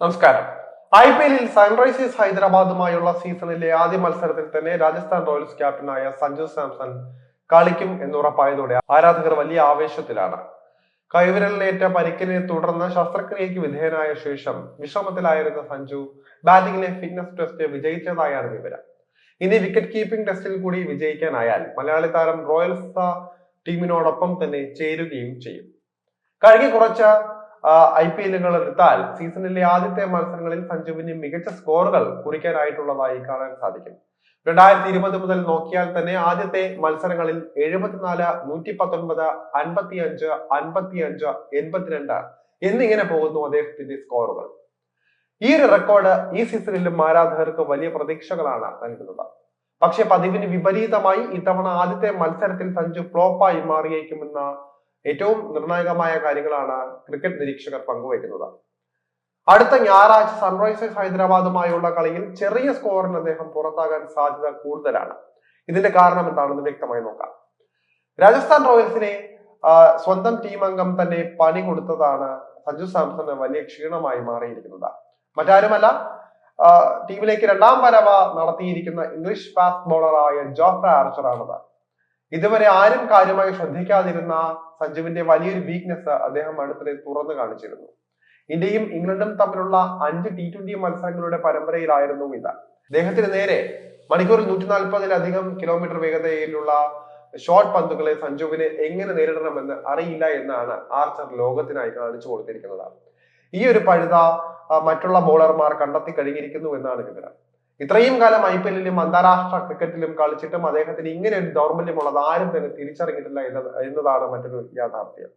നമസ്കാരം. I P എല്ലിൽ Sunrisers ഹൈദരാബാദുമായുള്ള സീസണിലെ ആദ്യ മത്സരത്തിൽ തന്നെ രാജസ്ഥാൻ റോയൽസ് ക്യാപ്റ്റനായ സഞ്ജു സാംസൺ കളിക്കും എന്നുറപ്പായതോടെ ആരാധകർ വലിയ ആവേശത്തിലാണ്. കൈവിരലിനേറ്റ പരിക്കിനെ തുടർന്ന് ശസ്ത്രക്രിയയ്ക്ക് വിധേയനായ ശേഷം വിശ്രമത്തിലായിരുന്ന സഞ്ജു ബാറ്റിംഗിലെ ഫിറ്റ്നസ് ടെസ്റ്റ് വിജയിച്ചതായാണ് വിവരം. ഇനി വിക്കറ്റ് കീപ്പിംഗ് ടെസ്റ്റിൽ കൂടി വിജയിക്കാനായാൽ മലയാളി താരം റോയൽസ് ടീമിനോടൊപ്പം തന്നെ ചേരുകയും ചെയ്യും. കഴിഞ്ഞ കുറച്ച് ഐ പി എല്ലുകൾ എടുത്താൽ സീസണിലെ ആദ്യത്തെ മത്സരങ്ങളിൽ സഞ്ജുവിന് മികച്ച സ്കോറുകൾ കുറിക്കാനായിട്ടുള്ളതായി കാണാൻ സാധിക്കും. രണ്ടായിരത്തി ഇരുപത് മുതൽ നോക്കിയാൽ തന്നെ ആദ്യത്തെ മത്സരങ്ങളിൽ എഴുപത്തിനാല് നൂറ്റി പത്തൊൻപത് അൻപത്തി അഞ്ച് അൻപത്തി അഞ്ച് എൺപത്തിരണ്ട് എന്നിങ്ങനെ പോകുന്നു അദ്ദേഹത്തിന്റെ സ്കോറുകൾ. ഈ ഒരു റെക്കോർഡ് ഈ സീസണിലും ആരാധകർക്ക് വലിയ പ്രതീക്ഷകളാണ് നൽകുന്നത്. പക്ഷെ പതിവിന് വിപരീതമായി ഇത്തവണ ആദ്യത്തെ മത്സരത്തിൽ സഞ്ജു ഫ്ലോപ്പായി മാറിയേക്കുമെന്ന ഏറ്റവും നിർണായകമായ കാര്യങ്ങളാണ് ക്രിക്കറ്റ് നിരീക്ഷകർ പങ്കുവയ്ക്കുന്നത്. അടുത്ത ഞായറാഴ്ച സൺറൈസേഴ്സ് ഹൈദരാബാദുമായുള്ള കളിയിൽ ചെറിയ സ്കോറിന് അദ്ദേഹം പുറത്താകാൻ സാധ്യത കൂടുതലാണ്. ഇതിന്റെ കാരണം എന്താണെന്ന് വ്യക്തമായി നോക്കാം. രാജസ്ഥാൻ റോയൽസിനെ സ്വന്തം ടീം അംഗം തന്നെ പണി കൊടുത്തതാണ് സഞ്ജു സാംസണ് വലിയ ക്ഷീണമായി മാറിയിരിക്കുന്നത്. മറ്റാരുമല്ല ടീമിലേക്ക് രണ്ടാം വരവ നടത്തിയിരിക്കുന്ന ഇംഗ്ലീഷ് ഫാസ്റ്റ് ബോളറായ ജോഫ്ര ആർച്ചറാണത്. ഇതുവരെ ആരും കാര്യമായി ശ്രദ്ധിക്കാതിരുന്ന സഞ്ജുവിന്റെ വലിയൊരു വീക്ക്നെസ് അദ്ദേഹം അടുത്തിടെ തുറന്നു കാണിച്ചിരുന്നു. ഇന്ത്യയും ഇംഗ്ലണ്ടും തമ്മിലുള്ള അഞ്ച് ടി ട്വന്റി മത്സരങ്ങളുടെ പരമ്പരയിലായിരുന്നു ഇത്. അദ്ദേഹത്തിന് നേരെ മണിക്കൂറിൽ നൂറ്റി നാൽപ്പതിലധികം കിലോമീറ്റർ വേഗതയിലുള്ള ഷോർട്ട് പന്തുകളെ സഞ്ജുവിന് എങ്ങനെ നേരിടണമെന്ന് അറിയില്ല എന്നാണ് ആർച്ചർ ലോകത്തിനായി കാണിച്ചു കൊടുത്തിരിക്കുന്നത്. ഈ ഒരു പഴുത മറ്റുള്ള ബോളർമാർ കണ്ടെത്തി കഴിഞ്ഞിരിക്കുന്നു എന്നാണ് വിവരം. ഇത്രയും കാലം ഐ പി എല്ലിലും അന്താരാഷ്ട്ര ക്രിക്കറ്റിലും കളിച്ചിട്ടും അദ്ദേഹത്തിന് ഇങ്ങനെ ഒരു ദൗർബല്യമുള്ളത് ആരും തന്നെ തിരിച്ചറിഞ്ഞിട്ടില്ല എന്നത് എന്നതാണ് മറ്റൊരു യാഥാർത്ഥ്യം.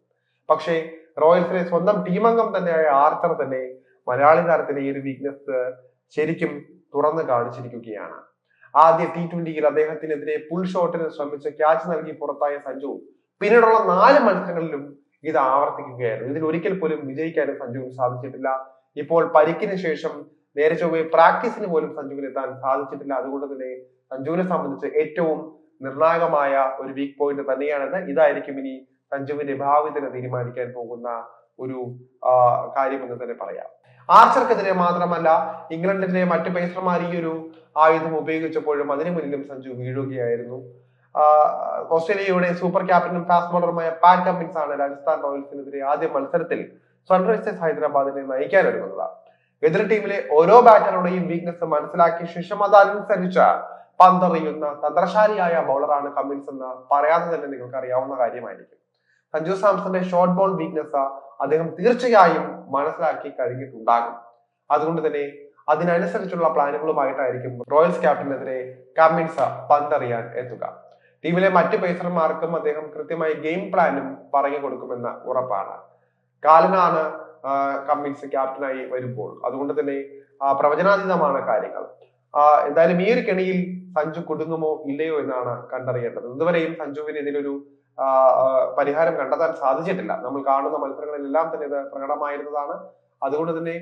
പക്ഷേ റോയൽസിലെ സ്വന്തം ടീമംഗം തന്നെയായ ആർച്ചർ തന്നെ മലയാളി താരത്തിന്റെ ഈ ഒരു വീക്ക്നെസ് ശരിക്കും തുറന്നു കാണിച്ചിരിക്കുകയാണ്. ആദ്യ ടി ട്വന്റിയിൽ അദ്ദേഹത്തിനെതിരെ പുൾ ഷോട്ടിന് ശ്രമിച്ച് ക്യാച്ച് നൽകി പുറത്തായ സഞ്ജു പിന്നീടുള്ള നാല് മത്സരങ്ങളിലും ഇത് ആവർത്തിക്കുകയായിരുന്നു. ഇതിൽ ഒരിക്കൽ പോലും വിജയിക്കാനും സഞ്ജുവിന് സാധിച്ചിട്ടില്ല. ഇപ്പോൾ പരിക്കിന് ശേഷം നേരെ ചൊവ്വേ പ്രാക്ടീസിന് പോലും സഞ്ജുവിന് എത്താൻ സാധിച്ചിട്ടില്ല. അതുകൊണ്ട് തന്നെ സഞ്ജുവിനെ സംബന്ധിച്ച് ഏറ്റവും നിർണായകമായ ഒരു വീക്ക് പോയിന്റ് തന്നെയാണെന്ന് ഇതായിരിക്കും ഇനി സഞ്ജുവിന്റെ ഭാവി തന്നെ തീരുമാനിക്കാൻ പോകുന്ന ഒരു കാര്യം കാര്യമെന്ന് തന്നെ പറയാം. ആർച്ചർക്കെതിരെ മാത്രമല്ല ഇംഗ്ലണ്ടിന്റെ മറ്റു പേസർമാർ ഈ ഒരു ആയുധം ഉപയോഗിച്ചപ്പോഴും അതിനു മുന്നിലും സഞ്ജു വീഴുകയായിരുന്നു. ഓസ്ട്രേലിയയുടെ സൂപ്പർ ക്യാപ്റ്റനും ഫാസ്റ്റ് ബോളറുമായ പാറ്റ് കമ്മിൻസ് ആണ് രാജസ്ഥാൻ റോയൽസിനെതിരെ ആദ്യ മത്സരത്തിൽ സൺറൈസേഴ്സ് ഹൈദരാബാദിനെ നയിക്കാൻ ഒരുങ്ങുന്നത്. എതിർ ടീമിലെ ഓരോ ബാറ്ററുടെയും വീക്ക്നെസ് മനസ്സിലാക്കിയ ശേഷം അതനുസരിച്ച് പന്തെറിയുന്ന തന്ത്രശാലിയായ ബൗളറാണ് കമ്മിൻസ് എന്ന് പറയാതെ തന്നെ നിങ്ങൾക്ക് അറിയാവുന്ന കാര്യമായിരിക്കും. സഞ്ജു സാംസന്റെ ഷോർട്ട് ബോൾ വീക്ക്നെസ് അദ്ദേഹം തീർച്ചയായും മനസ്സിലാക്കി കഴിഞ്ഞിട്ടുണ്ടാകും. അതുകൊണ്ട് തന്നെ അതിനനുസരിച്ചുള്ള പ്ലാനുകളുമായിട്ടായിരിക്കും റോയൽസ് ക്യാപ്റ്റനെതിരെ കമ്മിൻസ് പന്തെറിയാൻ എത്തുക. ടീമിലെ മറ്റു പേസർമാർക്കും അദ്ദേഹം കൃത്യമായി ഗെയിം പ്ലാനും പറഞ്ഞു കൊടുക്കുമെന്ന് ഉറപ്പാണ്. കാലനാണ് കമ്മിൻസ് ക്യാപ്റ്റനായി വരുമ്പോൾ. അതുകൊണ്ട് തന്നെ പ്രവചനാതീതമാണ് കാര്യങ്ങൾ. എന്തായാലും ഈ ഒരു കെണിയിൽ സഞ്ജു കുടുങ്ങുമോ ഇല്ലയോ എന്നാണ് കണ്ടറിയേണ്ടത്. ഇതുവരെയും സഞ്ജുവിന് ഇതിലൊരു പരിഹാരം കണ്ടെത്താൻ സാധിച്ചിട്ടില്ല. നമ്മൾ കാണുന്ന മത്സരങ്ങളിലെല്ലാം തന്നെ ഇത് പ്രകടമായിരുന്നതാണ്. അതുകൊണ്ട് തന്നെ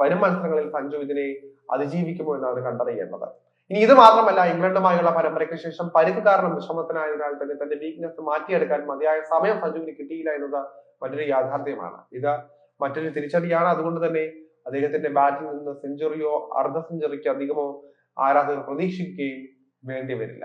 വരും മത്സരങ്ങളിൽ സഞ്ജു ഇതിനെ അതിജീവിക്കുമോ എന്നാണ് കണ്ടറിയേണ്ടത്. ഇനി ഇത് മാത്രമല്ല ഇംഗ്ലണ്ടുമായുള്ള പരമ്പരയ്ക്ക് ശേഷം പരിക്ക് കാരണം വിഷമത്തിനായതിനാൽ തന്നെ തന്റെ വീക്ക്നെസ് മാറ്റിയെടുക്കാൻ മതിയായ സമയം സഞ്ജുവിന് കിട്ടിയില്ല എന്നത് മറ്റൊരു യാഥാർത്ഥ്യമാണ്. ഇത് മറ്റൊരു തിരിച്ചടിയാണ്. അതുകൊണ്ട് തന്നെ അദ്ദേഹത്തിന്റെ ബാറ്റിൽ നിന്ന് സെഞ്ചുറിയോ അർദ്ധ സെഞ്ചുറിക്കോ അധികമോ ആരാധകർ പ്രതീക്ഷിക്കുകയും വേണ്ടി വരില്ല.